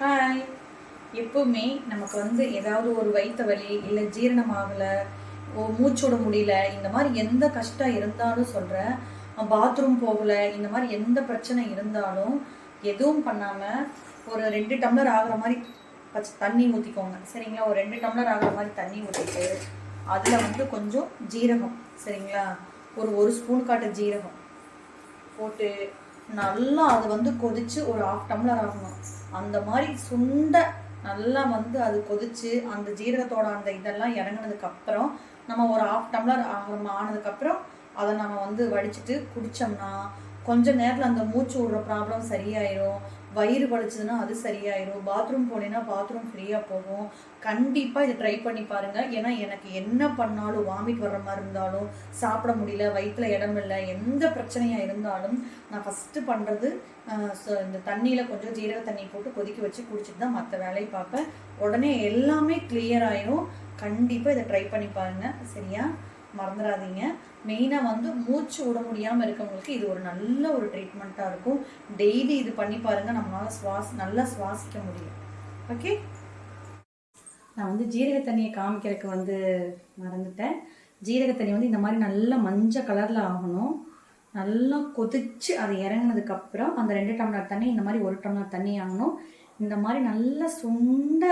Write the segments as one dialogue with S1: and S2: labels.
S1: Hi எப்போவுமே நமக்கு வந்து ஏதாவது ஒரு வயிற்று வலி இல்லை ஜீரணம் ஆகலை ஓ மூச்சு விட முடியல இந்த மாதிரி எந்த கஷ்டம் இருந்தாலும் சொல்கிறேன் பாத்ரூம் போகல இந்த மாதிரி எந்த பிரச்சனை இருந்தாலும் எதுவும் பண்ணாமல் ஒரு ரெண்டு டம்ளர் ஆகிற மாதிரி பச்சை தண்ணி ஊற்றிக்கோங்க சரிங்களா? ஒரு ரெண்டு டம்ளர் ஆகிற மாதிரி தண்ணி ஊற்றிட்டு அதில் வந்து கொஞ்சம் ஜீரகம். சரிங்களா? ஒரு ஒரு ஸ்பூன் காட்டு ஜீரகம் போட்டு நல்லா அது வந்து கொதித்து ஒரு ஆஃப் டம்ளர் ஆகணும். அந்த மாதிரி சுண்ட நல்லா வந்து அது கொதிச்சு அந்த ஜீரகத்தோட அந்த இதெல்லாம் இறங்குனதுக்கு அப்புறம் நம்ம ஒரு ஆஃப் டம்ளர் ஆகிற ஆனதுக்கப்புறம் அதை நம்ம வந்து வடிச்சிட்டு குடிச்சோம்னா கொஞ்ச நேரத்தில் அந்த மூச்சு விடுற ப்ராப்ளம் சரியாயிரும். வயிறு வலிச்சதுன்னா அது சரியாயிரும். பாத்ரூம் போனேன்னா பாத்ரூம் ஃப்ரீயாக போகும். கண்டிப்பாக இதை ட்ரை பண்ணி பாருங்கள் ஏன்னா எனக்கு என்ன பண்ணாலும் வாமிட் வர்ற மாதிரி இருந்தாலும் சாப்பிட முடியல வயிற்றுல இடம் இல்லை எந்த பிரச்சனையாக இருந்தாலும் நான் ஃபஸ்ட்டு பண்ணுறது இந்த தண்ணியில் கொஞ்சம் ஜீரக தண்ணி போட்டு கொதிக்க வச்சு குடிச்சிட்டு தான் மற்ற வேலையை பார்ப்பேன். உடனே எல்லாமே கிளியர் ஆயிரும். கண்டிப்பாக இதை ட்ரை பண்ணி பாருங்கள் சரியா? மறந்துடாதீங்க மெயினாக வந்து மூச்சு விட முடியாமல் இருக்கவங்களுக்கு இது ஒரு நல்ல ஒரு ட்ரீட்மெண்ட்டாக இருக்கும். டெய்லி இது பண்ணி பாருங்கள் நம்மளால் சுவாஸ் நல்லா சுவாசிக்க முடியும். ஓகே நான் வந்து ஜீரக தண்ணியை காமிக்கிறதுக்கு வந்து மறந்துட்டேன். ஜீரக தண்ணி வந்து இந்த மாதிரி நல்லா மஞ்சள் கலரில் ஆகணும். நல்லா கொதிச்சு அது இறங்கினதுக்கப்புறம் அந்த ரெண்டு டம்ளர் தண்ணி இந்த மாதிரி ஒரு டம்ளர் தண்ணி ஆகணும். இந்த மாதிரி நல்லா சுண்ட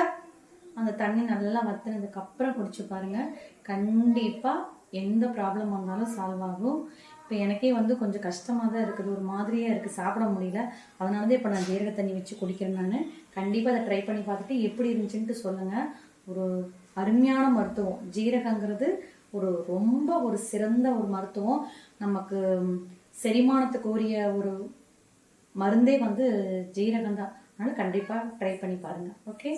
S1: அந்த தண்ணி நல்லா வத்துனதுக்கப்புறம் குடிச்சு பாருங்கள் கண்டிப்பாக எந்த ப்ராப்ளம் வந்தாலும் சால்வ் ஆகும். இப்போ எனக்கே வந்து கொஞ்சம் கஷ்டமாக தான் இருக்குது. ஒரு மாதிரியாக இருக்குது சாப்பிட முடியல. அதனால தான் இப்போ நான் ஜீரக தண்ணி வச்சு குடிக்கிறேன் நான். கண்டிப்பாக அதை ட்ரை பண்ணி பார்த்துட்டு எப்படி இருந்துச்சுன்ட்டு சொல்லுங்கள் ஒரு அருமையான மருத்துவம். ஜீரகங்கிறது ஒரு ரொம்ப ஒரு சிறந்த ஒரு மருத்துவம். நமக்கு செரிமானத்துக்கு உரிய ஒரு மருந்தே வந்து ஜீரகம் தான் அதனால் கண்டிப்பாக ட்ரை பண்ணி பாருங்கள் ஓகே